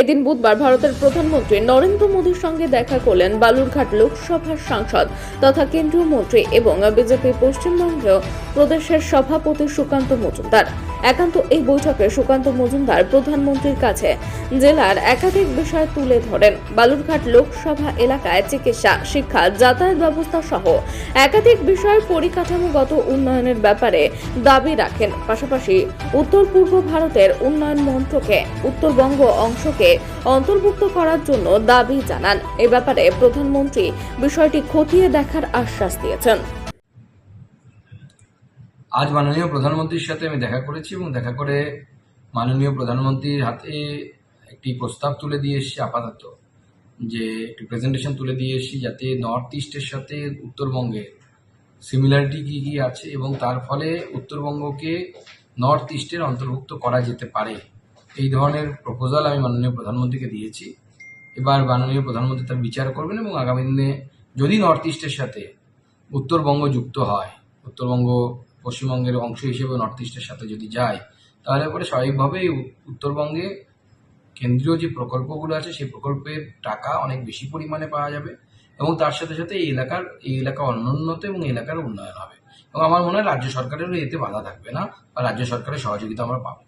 এদিন বুধবার ভারতের প্রধানমন্ত্রী নরেন্দ্র মোদীর সঙ্গে দেখা করলেন বালুরঘাট লোকসভার সাংসদ তথা কেন্দ্রীয় মন্ত্রী এবং বিজেপি পশ্চিমবঙ্গেও প্রদেশের সভাপতি সুকান্ত মজুমদার। একান্ত এই বৈঠকে সুকান্ত মজুমদার প্রধানমন্ত্রীর কাছে জেলার একাধিক বিষয় তুলে ধরেন। বালুরঘাট লোকসভা এলাকায় চিকিৎসা, শিক্ষা, যাতায়াত ব্যবস্থা সহ একাধিক বিষয়ের পরিকাঠামোগত উন্নয়নের ব্যাপারে দাবি রাখেন। পাশাপাশি উত্তর পূর্ব ভারতের উন্নয়ন মন্ত্রকে উত্তরবঙ্গ অংশকে অন্তর্ভুক্ত করার জন্য দাবি জানান। এ ব্যাপারে প্রধানমন্ত্রী বিষয়টি খতিয়ে দেখার আশ্বাস দিয়েছেন। আজ মাননীয় প্রধানমন্ত্রীর সাথে আমি দেখা করেছি এবং দেখা করে মাননীয় প্রধানমন্ত্রীর হাতে একটি প্রস্তাব তুলে দিয়ে এসেছি আপাতত, যে একটি প্রেজেন্টেশন তুলে দিয়ে এসেছি যাতে নর্থ ইস্টের সাথে উত্তরবঙ্গে সিমিলারিটি কী কী আছে এবং তার ফলে উত্তরবঙ্গকে নর্থ ইস্টের অন্তর্ভুক্ত করা যেতে পারে। এই ধরনের প্রপোজাল আমি মাননীয় প্রধানমন্ত্রীকে দিয়েছি। এবার মাননীয় প্রধানমন্ত্রী তার বিচার করবেন এবং আগামী দিনে যদি নর্থ ইস্টের সাথে উত্তরবঙ্গ যুক্ত হয়, উত্তরবঙ্গ পশ্চিমবঙ্গের অংশ হিসেবে নর্থ ইস্টের সাথে যদি যায়, তাহলে পরে স্বাভাবিকভাবে উত্তরবঙ্গে কেন্দ্রীয় যে প্রকল্পগুলো আছে, সেই প্রকল্পের টাকা অনেক বেশি পরিমাণে পাওয়া যাবে এবং তার সাথে সাথে এই এলাকার, এই এলাকা অনুন্নত এবং এলাকার উন্নয়ন হবে। এবং আমার মনে হয় রাজ্য সরকারেরও এতে বাধা থাকবে না বা রাজ্য সরকারের সহযোগিতা আমরা পাবো।